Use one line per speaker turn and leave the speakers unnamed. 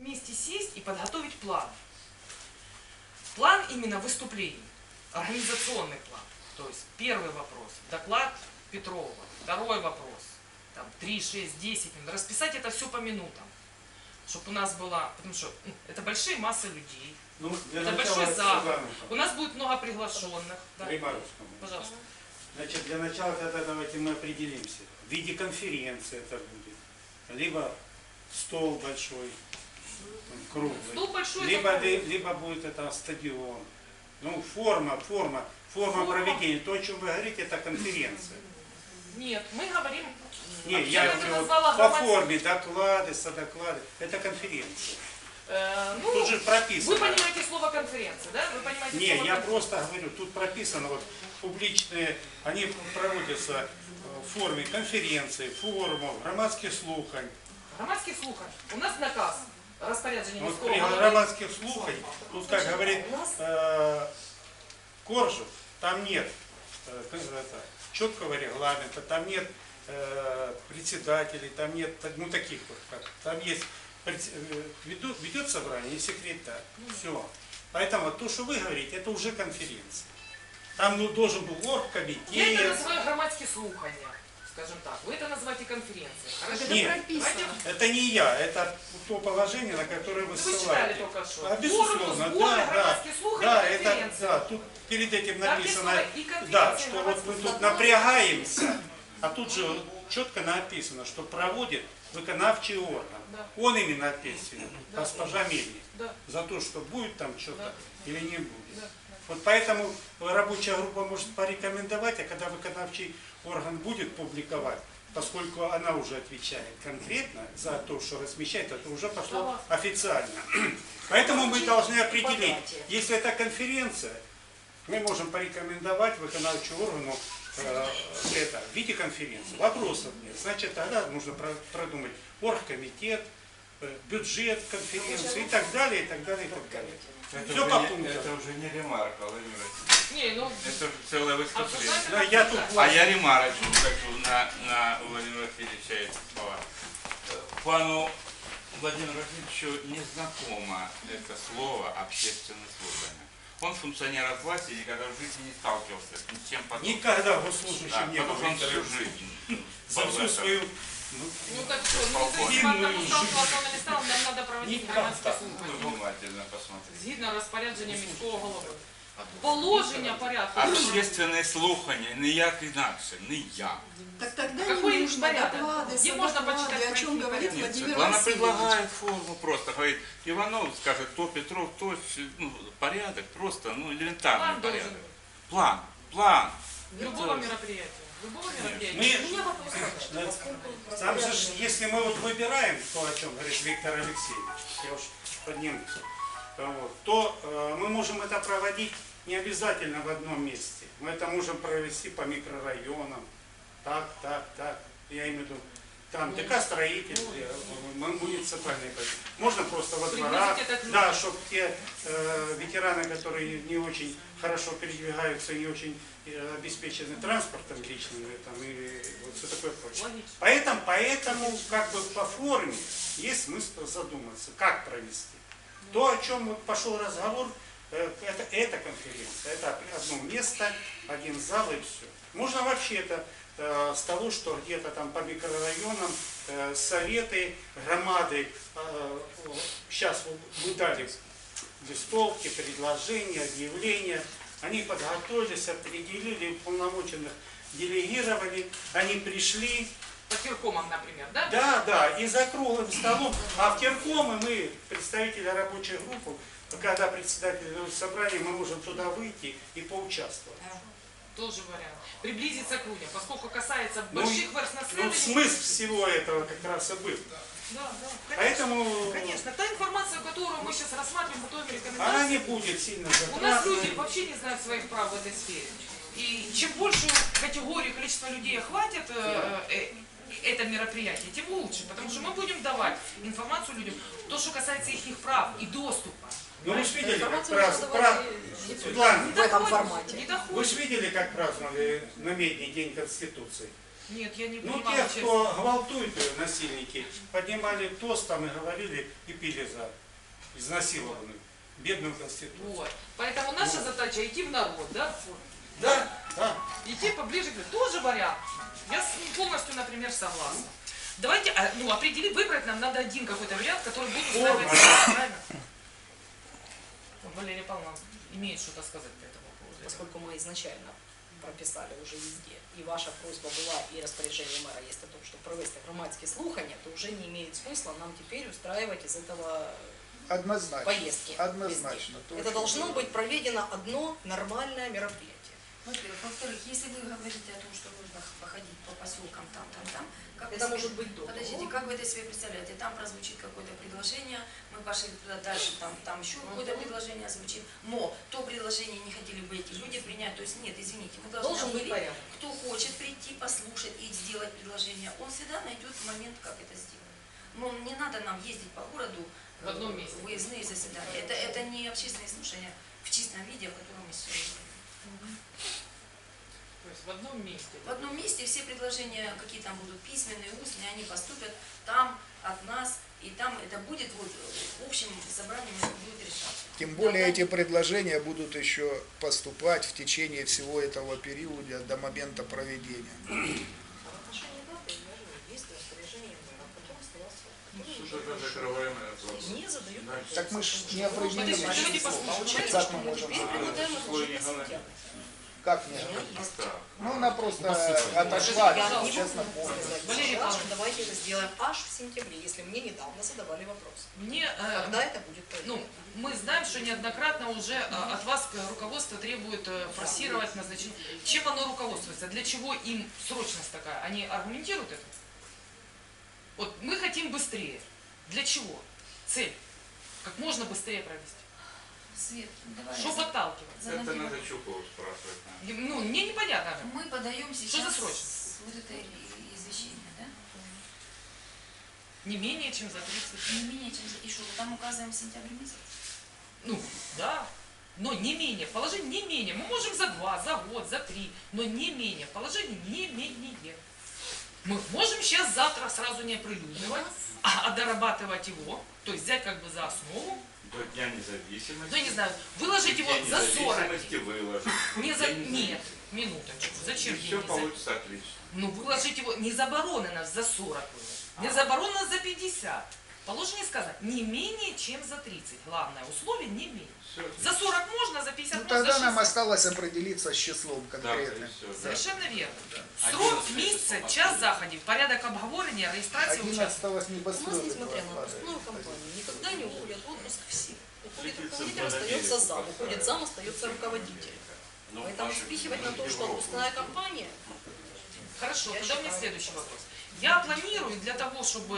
вместе сесть и подготовить план. План именно выступлений, организационный план. То есть первый вопрос, доклад Петрова, второй вопрос, там 3, 6, 10 минут. Расписать это все по минутам, чтобы у нас была, потому что ну, это большие массы людей,
Ну,
это большой зал, у нас будет много приглашенных. Да. Пожалуйста.
Значит, для начала тогда давайте мы определимся. В виде конференции это будет. Либо стол большой, круглый. Либо, либо будет это стадион. Ну, форма, форма, форма
Форма.
проведения. То, о чем вы говорите, это конференция.
Нет, мы говорим,
Не,
Вообще,
я говорю, по форме, доклады, содоклады. Это конференция.
э, ну,
Тут же прописано.
вы понимаете слово конференция, да? Вы понимаете
Не,
слово
я просто говорю, тут прописано, вот публичные, они проводятся э, в форме конференций, форумов, громадских слухань.
Громадських слухань. У нас наказ розпорядження
Вот при громадских слухань, тут как говорит э, Коржев, там нет э, четкого регламента, там нет э, председателей, там нет ну, таких вот, как, там есть э, ведут, ведет собрание и секретарь, все. Поэтому то, что вы говорите, это уже конференция. Там ну, должен был
Я это
оргкомитет.
называю громадські слухання, скажем так. Вы это называете конференцией. Хорошо?
Нет.
Давайте-
Это не я, это то положение, на которое вы
Вы читали
ссылаетесь.
только что.
А, безусловно,
Форумы,
да,
сборы,
да,
слухания,
да, это, да, тут перед этим написано, да, что вот мы тут напрягаемся, а тут же четко написано, что проводит виконавчий орган.
Да.
Он именно ответственен,
Да.
госпожа Мельник,
Да,
за то, что будет там что-то
Да.
или не будет.
да.
Вот поэтому рабочая группа может порекомендовать, а когда виконавчий орган будет публиковать, поскольку она уже отвечает конкретно за то, что размещает, это уже пошло официально. Поэтому мы должны определить, если это конференция, мы можем порекомендовать виконавчему органу это в виде конференции. Вопросов нет. Значит, тогда нужно про- продумать оргкомитет, э, бюджет конференции и так далее, и так далее, и так далее.
Это,
Все
уже
по
не,
пунктам.
это уже не ремарка, Владимир Васильевич.
Не, ну,
Это уже целое выступление.
обсуждать
Да, я тут
А я ремарочку хочу на, на Владимира Васильевича слова. Э, Пану Владимиру Васильевичу не знакомо это слово общественное слушание Он функционер от власти и никогда в жизни не сталкивался с ничем подобным.
Никогда
Да,
госслужащим не был.
потому что он
Виктор
всю
Алексеевич.
жизнь
За
был
всю
в этом.
свою... ну,
Ну так что, ну,
Полковник.
независимо от того, сталкивался он или не стал, нам надо проводить
Никак
громадські
так.
Ну,
слухання.
внимательно посмотрите.
Згідно розпорядження міського голови. Положення порядку.
Общественне слухання, ніяк інакше, ніяк.
Так тогда
Какой
не нужно
порядок?
доклады,
Где можно
доклады,
почитать
о чем
какие
говорит
порядки?
Нет,
Владимир
Светлана
Васильевич.
предлагает форму просто. Говорит, Иванов скажет, то Петров, то ну, порядок, просто, ну, элементарный
План должен
порядок.
быть.
План, план.
Любого мероприятия. Любого мероприятия.
Мы-
У меня вопрос такой.
Там же, ж, если мы вот выбираем то, о чем говорит Виктор Алексеевич, я уж поднимусь, вот, то э, мы можем это проводить не обязательно в одном месте. Мы это можем провести по микрорайонам, так, так, так. Я имею в виду, там ДК строитель, э, м- муниципальные позиции. Можно просто во дворах, да, чтобы те э, ветераны, которые не очень хорошо передвигаются, не очень э, обеспечены транспортом личным, и, там, и вот все такое прочее. Поэтому, поэтому как бы по форме есть смысл задуматься, как провести. То, о чем вот пошел разговор, э, это, это конференция, это одно место, один зал и все. Можно вообще это э, с того, что где-то там по микрорайонам э, советы, громады, сейчас вы дали листовки, предложения, объявления, они подготовились, определили полномоченных, делегировали, они пришли,
По Киркомам, например, да?
да, да, и за круглым столом. А в Теркомы мы, представители рабочей группы, когда председатель дает собрания, мы можем туда выйти и поучаствовать.
Тоже вариант. Приблизиться к людям, поскольку касается
Ну,
больших
Ну,
населения.
смысл всего этого как раз и был.
Да, да. Конечно.
Поэтому
Конечно, та информация, которую мы сейчас рассматриваем, готовим
она
рекомендации,
не будет сильно
у нас люди
затратной.
вообще не знают своих прав в этой сфере. И чем большую категорию, количество людей охватит э, э, это мероприятие, тем лучше, потому что мы будем давать информацию людям, то, что касается их прав и доступа.
Ну вы же видели, как праздновали. Светлана,
В этом формате.
Вы же видели, как праздновали на Медний день Конституции?
Нет, я не
Ну,
понимаю.
те,
честно.
кто гвалтует насильники, поднимали тост там и говорили и пили за изнасилованных. Бедную Конституцию.
Вот. Поэтому наша
Вот.
задача идти в народ, да?
Да, да.
Идти поближе к тоже вариант. Я с ним полностью, например, согласна. Давайте, а, ну, определить, выбрать нам надо один какой-то вариант, который будет устраивать правильно? Валерия Павловна имеет что-то сказать по этому поводу.
поскольку мы изначально прописали уже везде, и ваша просьба была, и распоряжение мэра есть о том, что провести громадские слухания, то уже не имеет смысла нам теперь устраивать из этого
Однозначно.
поездки.
Однозначно.
везде.
то,
Это должно
было.
быть проведено одно нормальное мероприятие.
Во-первых. Во-вторых, если вы говорите о том, что нужно походить по поселкам там, там, там, как
Это
вы
может быть до
Подождите, как вы это себе представляете? Там прозвучит какое-то предложение, мы пошли туда дальше, там, там еще какое-то предложение звучит, но то предложение не хотели бы эти люди принять, то есть нет, извините, мы должны
Должен быть порядок.
кто хочет прийти, послушать и сделать предложение, он всегда найдет момент, как это сделать. Но не надо нам ездить по городу
В одном месте.
выездные заседания. Это, это не общественные слушания в чистом виде, о котором мы сегодня говорим.
То есть в одном месте.
В одном месте все предложения, какие там будут письменные, устные, они поступят там от нас, и там это будет вот общим собранием будет решаться.
Тем более
Да,
эти предложения будут еще поступать в течение всего этого периода до момента проведения.
А же
Ну.
Так мы ж
Потому
не
что
определили
нужно
Подождите,
решать.
давайте послушаем.
Получается,
Как мы можем Как нет? Ну, она просто отошла, напомню.
сказать
Валерий Павлович.
давайте это сделаем аж в сентябре, если мне недавно задавали вопрос.
Мне, э,
Когда это будет
ну, мы знаем, что неоднократно уже э, от вас руководство требует э, форсировать назначение. Чем оно руководствуется? Для чего им срочность такая? Они аргументируют это? Вот мы хотим быстрее. Для чего? Цель. Как можно быстрее провести.
Свет, давай.
Что подталкивает?
задам
Это надо. Чукова спрашивать. наверное.
Ну, мне непонятно.
Мы подаем сейчас
за срочность?
вот это извещение, да?
Не менее, чем за 30
Не менее чем за- и что, там указываем сентябрь месяц?
Ну, да. Но не менее. Положение не менее. Мы можем за два, за год, за три. Но не менее. Положение не менее. Мы можем сейчас, завтра сразу не оприлюднивать, а, а дорабатывать его. То есть взять как бы за основу.
До Дня независимости.
Ну, я не знаю, выложить его за 40
независимости
дней.
выложить.
Не за... Нет, минуточку. Зачем
все
независимости?
получится отлично.
Ну, выложить его не заборонено за 40 выложить. Не заборонено за 50. Положение сказано, не менее, чем за 30. Главное условие не менее.
Все.
За 40 можно, за 50
Ну
можно, за
тогда нам
60.
осталось определиться с числом
Да,
конкретным.
и все. Да.
Совершенно верно.
Один
Срок
из
місяця,
месяцев
час заходів, порядок обговорення, реєстрації учасників.
11 с
У
небоскреба.
нас, несмотря на
падает.
отпускную кампанию, никогда не уходят в отпуск все. Уходит
Репетиции
руководитель,
в
остается
Америку
зам, уходит
поставили.
зам, остается руководитель.
Ну,
Поэтому
наши
спихивать на то, что
Европу
отпускная кампания,
Хорошо,
Я
тогда у меня
считаю,
следующий вопрос. Я планирую для того, чтобы